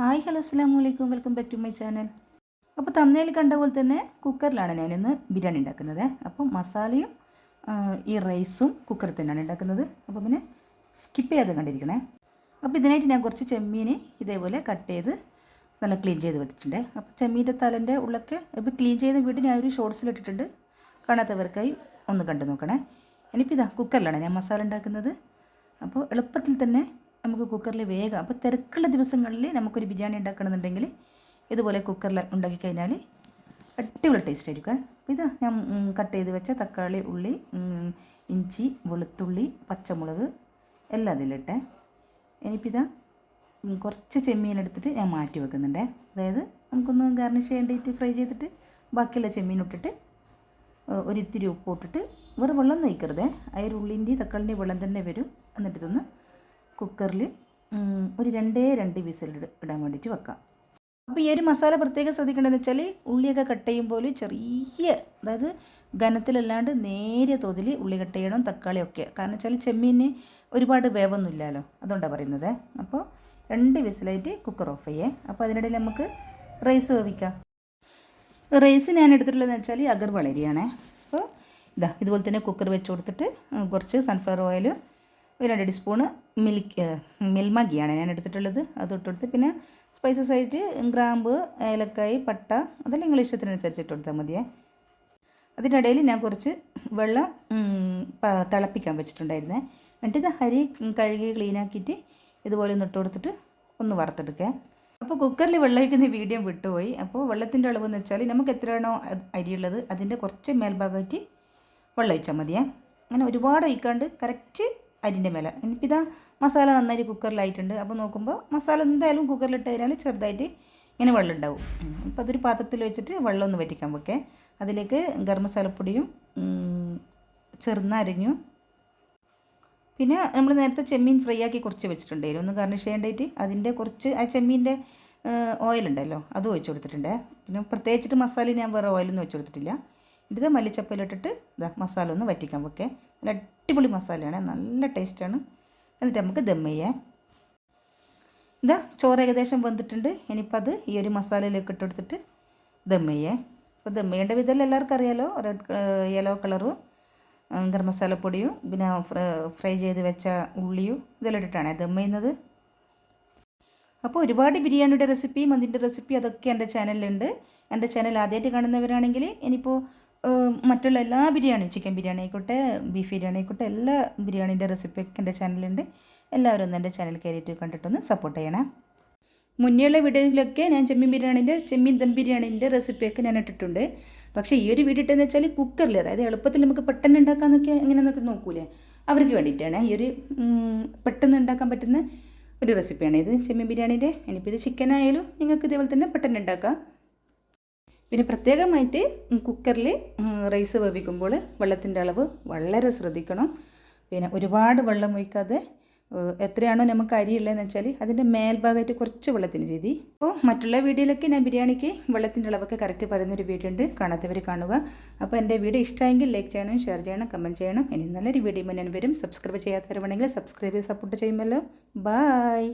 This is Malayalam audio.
ഹായ് ഹലോ അസ്സാം വലൈക്കും welcome back to my channel. അപ്പോൾ തമ്മനയിൽ കണ്ട പോലെ തന്നെ കുക്കറിലാണ് ഞാനിന്ന് ബിരിയാണി ഉണ്ടാക്കുന്നത്. അപ്പോൾ മസാലയും ഈ റൈസും കുക്കറിൽ തന്നെയാണ് ഉണ്ടാക്കുന്നത്. അപ്പോൾ പിന്നെ സ്കിപ്പ് ചെയ്യാതെ കണ്ടിരിക്കണേ. അപ്പോൾ ഇതിനായിട്ട് ഞാൻ കുറച്ച് ചെമ്മീൻ ഇതേപോലെ കട്ട് ചെയ്ത് നല്ല ക്ലീൻ ചെയ്ത് വെച്ചിട്ടുണ്ട്. അപ്പോൾ ചെമ്മീന്റെ തലന്റെ ഉള്ളൊക്കെ ഇപ്പോൾ ക്ലീൻ ചെയ്ത് വീട് ഞാൻ ഒരു ഷോർട്സിലിട്ടിട്ടുണ്ട് കാണാത്തവർക്കായി ഒന്ന് കണ്ടു നോക്കണേ. ഇനിയിപ്പോൾ ഇതാ കുക്കറിലാണ് ഞാൻ മസാല ഉണ്ടാക്കുന്നത്. അപ്പോൾ എളുപ്പത്തിൽ തന്നെ നമുക്ക് കുക്കറിൽ വേഗം അപ്പോൾ തിരക്കുള്ള ദിവസങ്ങളിൽ നമുക്കൊരു ബിരിയാണി ഉണ്ടാക്കണമെന്നുണ്ടെങ്കിൽ ഇതുപോലെ കുക്കറിൽ ഉണ്ടാക്കി കഴിഞ്ഞാൽ അടിപൊളി ടേസ്റ്റ് ആയിരിക്കും. ഇതാ ഞാൻ കട്ട് ചെയ്ത് വെച്ച തക്കാളി ഉള്ളി ഇഞ്ചി വെളുത്തുള്ളി പച്ചമുളക് എല്ലാം അതിലിട്ടെ. ഇനിയിപ്പോൾ ഇതാ കുറച്ച് ചെമ്മീൻ എടുത്തിട്ട് ഞാൻ മാറ്റി വെക്കുന്നുണ്ട്. അതായത് നമുക്കൊന്ന് ഗാർണിഷ് ചെയ്യേണ്ടിയിട്ട് ഫ്രൈ ചെയ്തിട്ട് ബാക്കിയുള്ള ചെമ്മീൻ ഇട്ടിട്ട് ഒരിത്തിരി ഉപ്പ് ഇട്ടിട്ട് വേറെ വെള്ളം ഒന്നും ഒഴിക്കരുതേ അതിൽ ഉള്ളിന്റെയും തക്കാളിന്റെയും വെള്ളം തന്നെ വരും. എന്നിട്ട് ഇതൊന്ന് കുക്കറിൽ ഒരു രണ്ടേ രണ്ട് വിസൽ ഇടാൻ വേണ്ടിയിട്ട് വെക്കാം. അപ്പോൾ ഈ ഒരു മസാല പ്രത്യേകം ശ്രദ്ധിക്കേണ്ടതെന്ന് വെച്ചാൽ ഉള്ളിയൊക്കെ കട്ട് ചെയ്യുമ്പോൾ ചെറിയ അതായത് ഘനത്തിലല്ലാണ്ട് നേരിയ തോതിൽ ഉള്ളി കട്ട് ചെയ്യണം തക്കാളിയൊക്കെ കാരണം വെച്ചാൽ ചെമ്മീന് ഒരുപാട് വേവൊന്നുമില്ലല്ലോ അതുകൊണ്ടാണ് പറയുന്നത്. അപ്പോൾ രണ്ട് വിസിലായിട്ട് കുക്കർ ഓഫ് ചെയ്യേ. അപ്പോൾ അതിനിടയിൽ നമുക്ക് റൈസ് വേവിക്കാം. റൈസ് ഞാൻ എടുത്തിട്ടുള്ളതെന്ന് വെച്ചാൽ അഗർ വളരിയാണേ അപ്പോൾ ഇതാ ഇതുപോലെ തന്നെ കുക്കർ വെച്ച് കൊടുത്തിട്ട് കുറച്ച് സൺഫ്ലവർ ഓയിൽ ഒരു രണ്ട് ടീസ്പൂണ് മിൽക്ക് മിൽമ ഗീയാണ് ഞാൻ എടുത്തിട്ടുള്ളത്. അത് തൊട്ടെടുത്ത് പിന്നെ സ്പൈസസ് ആയിട്ട് ഗ്രാമ്പ് ഏലക്കായ് പട്ട അതെല്ലാം നിങ്ങൾ ഇഷ്ടത്തിനനുസരിച്ച് ഇട്ട് കൊടുത്താൽ മതിയേ. അതിന്റെ ഇടയിൽ ഞാൻ കുറച്ച് വെള്ളം തിളപ്പിക്കാൻ വെച്ചിട്ടുണ്ടായിരുന്നേ. എന്നിട്ട് ഇത് ഹരി കഴുകി ക്ലീനാക്കിയിട്ട് ഇതുപോലെ ഒന്ന് ഇട്ട് കൊടുത്തിട്ട് ഒന്ന് വറുത്തെടുക്കുക അപ്പോൾ കുക്കറിൽ വെള്ളം ഒഴിക്കുന്ന വീഡിയോ വിട്ടുപോയി. അപ്പോൾ വെള്ളത്തിന്റെ അളവ് എന്ന് വെച്ചാൽ നമുക്ക് എത്രയാണോ അരിയുള്ളത് അതിന്റെ കുറച്ച് മേൽഭാഗമായിട്ട് വെള്ളം ഒഴിച്ചാൽ മതിയേ. അങ്ങനെ ഒരുപാട് ഒഴിക്കാണ്ട് കറക്റ്റ് അരിന്റെ മേലെ. ഇനിയിപ്പോൾ ഇതാ മസാല നന്നായിട്ട് കുക്കറിലായിട്ടുണ്ട്. അപ്പോൾ നോക്കുമ്പോൾ മസാല എന്തായാലും കുക്കറിലിട്ട് കഴിഞ്ഞാൽ ചെറുതായിട്ട് ഇങ്ങനെ വെള്ളം ഉണ്ടാവും. അപ്പോൾ അതൊരു പാത്രത്തിൽ വെച്ചിട്ട് വെള്ളം ഒന്ന് വറ്റിക്കാൻ വെക്കേ അതിലേക്ക് ഗരം മസാലപ്പൊടിയും അരിഞ്ഞു പിന്നെ നമ്മൾ നേരത്തെ ചെമ്മീൻ ഫ്രൈ ആക്കി കുറച്ച് വെച്ചിട്ടുണ്ടായിരുന്നു. ഒന്ന് ഗാർണിഷ് ചെയ്യേണ്ടതായിട്ട് അതിന്റെ കുറച്ച് ആ ചെമ്മീന്റെ ഓയിലുണ്ടല്ലോ അത് ഒഴിച്ച് കൊടുത്തിട്ടുണ്ട്. പിന്നെ പ്രത്യേകിച്ചിട്ട് മസാല ഞാൻ വേറെ ഓയിലൊന്നും വെച്ച് കൊടുത്തിട്ടില്ല. ഇത് മല്ലിച്ചപ്പയിലിട്ടിട്ട് ഇതാ മസാല ഒന്ന് വറ്റിക്കാൻ വെക്കേ നല്ല അടിപൊളി മസാലയാണ് നല്ല ടേസ്റ്റാണ്. എന്നിട്ട് നമുക്ക് ദം ചെയ്യാം. ഇതാ ചോറ് ഏകദേശം വെന്തിട്ടുണ്ട്. ഇനിയിപ്പോൾ അത് ഈ ഒരു മസാലയിലേക്ക് ഇട്ട് കൊടുത്തിട്ട് ദം ചെയ്യേ. അപ്പോൾ ദം ചെയ്യേണ്ട എല്ലാവർക്കും അറിയാലോ. റെഡ് യെല്ലോ കളറും ഗരം മസാലപ്പൊടിയും പിന്നെ ഫ്രൈ ചെയ്ത് വെച്ച ഉള്ളിയും ഇതെല്ലാം ഇട്ടിട്ടാണ് ദം ചെയ്യുന്നത്. അപ്പോൾ ഒരുപാട് ബിരിയാണിയുടെ റെസിപ്പിയും മന്തിന്റെ റെസിപ്പി അതൊക്കെ എന്റെ ചാനലിലുണ്ട്. എന്റെ ചാനൽ ആദ്യമായിട്ട് കാണുന്നവരാണെങ്കിൽ ഇനിയിപ്പോൾ മറ്റുള്ള എല്ലാ ബിരിയാണിയും ചിക്കൻ ബിരിയാണി ആയിക്കോട്ടെ ബീഫ് ബിരിയാണി ആയിക്കോട്ടെ എല്ലാ ബിരിയാണീന്റെ റെസിപ്പിയൊക്കെ എന്റെ ചാനലുണ്ട് എല്ലാവരും ഒന്ന് എന്റെ ചാനൽ കയറിയിട്ട് കണ്ടിട്ടൊന്ന് സപ്പോർട്ട് ചെയ്യണം. മുന്നേയുള്ള വീഡിയോയിലൊക്കെ ഞാൻ ചെമ്മീൻ ബിരിയാണീന്റെ ചെമ്മീൻ ദം ബിരിയാണീന്റെ റെസിപ്പിയൊക്കെ ഞാൻ ഇട്ടിട്ടുണ്ട്. പക്ഷേ ഈ ഒരു വീഡിയോ ഇട്ടെന്ന് വെച്ചാൽ കുക്കറിൽ അതായത് എളുപ്പത്തിൽ നമുക്ക് പെട്ടെന്ന് ഉണ്ടാക്കാമെന്നൊക്കെ എങ്ങനെയെന്നൊക്കെ നോക്കൂലേ? അവർക്ക് വേണ്ടിയിട്ടാണ്. ഈ ഒരു പെട്ടെന്ന് ഉണ്ടാക്കാൻ പറ്റുന്ന ഒരു റെസിപ്പിയാണ് ഇത്. ചെമ്മീൻ ബിരിയാണീന്റെ ഇനിയിപ്പോൾ ഇത് ചിക്കൻ ആയാലും നിങ്ങൾക്ക് ഇതേപോലെ തന്നെ പെട്ടെന്ന് ഉണ്ടാക്കാം പിന്നെ പ്രത്യേകമായിട്ട് കുക്കറിൽ റൈസ് വേവിക്കുമ്പോൾ വെള്ളത്തിന്റെ അളവ് വളരെ ശ്രദ്ധിക്കണം. പിന്നെ ഒരുപാട് വെള്ളം ഒഴിക്കാതെ എത്രയാണോ നമുക്ക് അരി ഉള്ളതെന്ന് വെച്ചാൽ അതിന്റെ മേൽഭാഗമായിട്ട് കുറച്ച് വെള്ളത്തിന്റെ രീതി. അപ്പോൾ മറ്റുള്ള വീഡിയോയിലൊക്കെ ഞാൻ ബിരിയാണിക്ക് വെള്ളത്തിന്റെ അളവൊക്കെ കറക്റ്റ് പറയുന്നൊരു വീഡിയോ ഉണ്ട്. കാണാത്തവർ കാണുക. അപ്പോൾ എന്റെ വീഡിയോ ഇഷ്ടമെങ്കിൽ ലൈക്ക് ചെയ്യണം ഷെയർ ചെയ്യണം കമന്റ് ചെയ്യണം. ഇനി നല്ലൊരു വീഡിയോ മുന്നേ വരും. സബ്സ്ക്രൈബ് ചെയ്യാത്തവരുവാണെങ്കിൽ സബ്സ്ക്രൈബ് ചെയ്ത് സപ്പോർട്ട് ചെയ്യുമല്ലോ. ബായ്